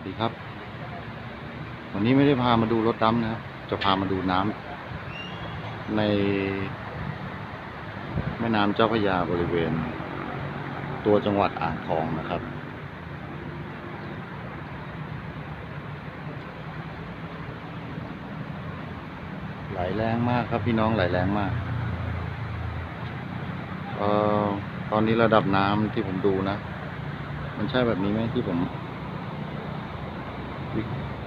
วัสดีครับ วันนี้ไม่ได้พามาดูรถดำนะครับ จะพามาดูน้ำในแม่น้ำเจ้าพระยาบริเวณ ตัวจังหวัดอ่างทองนะครับ ไหลแรงมากครับพี่น้องไหลแรงมากเอ่อตอนนี้ระดับน้ำที่ผมดูนะ มันใช่แบบนี้ไหมที่ผม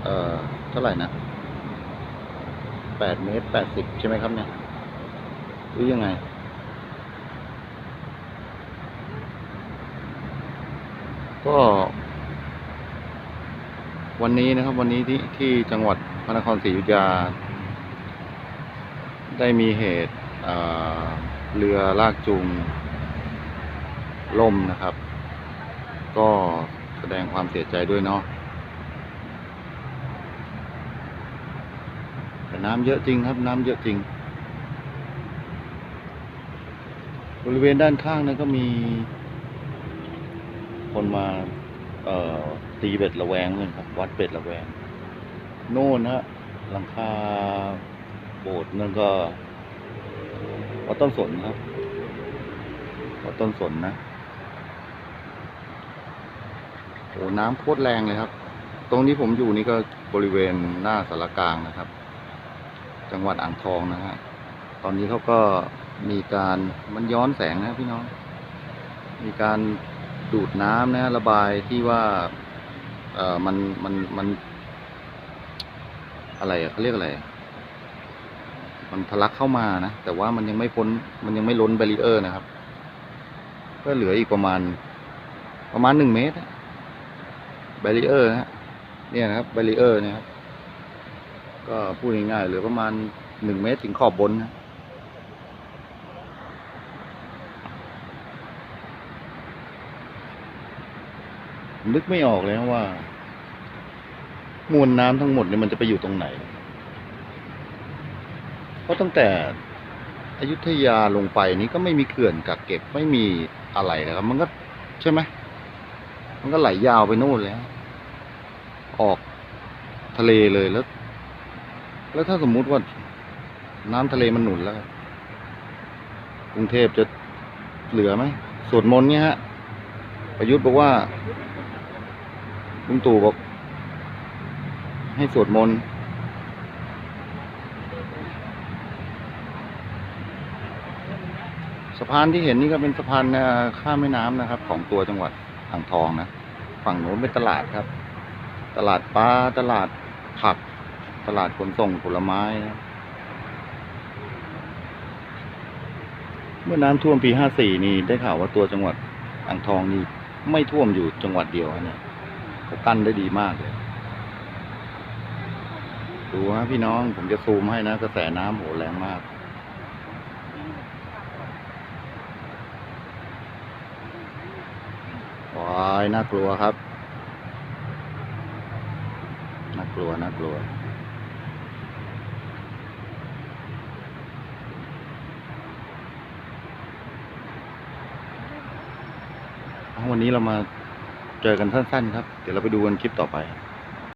เอ่อเท่าไหร่นะแปดเมตรแปดสิบใช่ไหมครับเนี่ยหรือยังไง ก็ วันนี้นะครับวันนี้ที่ที่จังหวัดพระนครศรีอยุธยา ได้มีเหตุเเรือลากจูงล่มนะครับ ก็แสดงความเสียใจด้วยเนาะ แต่น้ำเยอะจริงครับ น้ำเยอะจริง บริเวณด้านข้างนั้นก็มี คนมา เอ่อ ตีเบ็ดระแวงเลยครับ วัดเบ็ดระแวง โน่นฮะหลังคาโบสถ์นั่นก็วัดต้นสนครับวัดต้นสนนะโอ้น้ำโคตรแรงเลยครับ ตรงที่ผมอยู่นี่ก็บริเวณหน้าสารกลางนะครับ จังหวัดอ่างทองนะฮะตอนนี้เขาก็มีการมันย้อนแสงนะพี่น้อง มีการดูดน้ำนะระบายที่ว่าเออมันมันมัน อะไรเขาเรียกอะไร มันทะลักเข้ามานะแต่ว่ามันยังไม่พ้น มันยังไม่ล้นแบรีเออร์นะครับ ก็เหลืออีกประมาณ ประมาณหนึ่งเมตรแบรีเออร์นะฮะเนี่ยนะครับแบรีเออร์เนี่ยครับ ก็พูดง่ายๆเหลือประมาณหนึ่งเมตรถึงขอบบนนะนึกไม่ออกเลยว่า มวลน้ำทั้งหมดเนี่ยมันจะไปอยู่ตรงไหน เพราะตั้งแต่อยุธยาลงไปนี้ก็ไม่มีเขื่อนกักเก็บไม่มีอะไรนะครับ มันก็ใช่ไหมมันก็ไหลยาวไปโน่นแล้ว ออกทะเลเลยแล้ว แล้วถ้าสมมุติว่าน้ำทะเลมันหนุนแล้วกรุงเทพจะเหลือไหมสวดมนต์เนี่ยฮะ ประยุทธ์บอกว่าลุงตู่บอก ให้สวดมนต์สะพานที่เห็นนี่ก็เป็นสะพานข้ามแม่น้ำนะครับ ของตัวจังหวัดอ่างทองนะ ฝั่งโน้นเป็นตลาดครับ ตลาดปลาตลาดผัก ตลาดขนส่งผลไม้นะเมื่อน้ำท่วมปีห้าสี่นี่ได้ข่าวว่าตัวจังหวัดอ่างทองนี่ไม่ท่วมอยู่จังหวัดเดียวเนี่ยเขากั้นได้ดีมากเลยดูฮะพี่น้องผมจะซูมให้นะกระแสน้ำโหแรงมาก ว้ายน่ากลัวครับ น่ากลัวน่ากลัว วันนี้เรามาเจอกันสั้นๆครับ เดี๋ยวเราไปดูกันคลิปต่อไป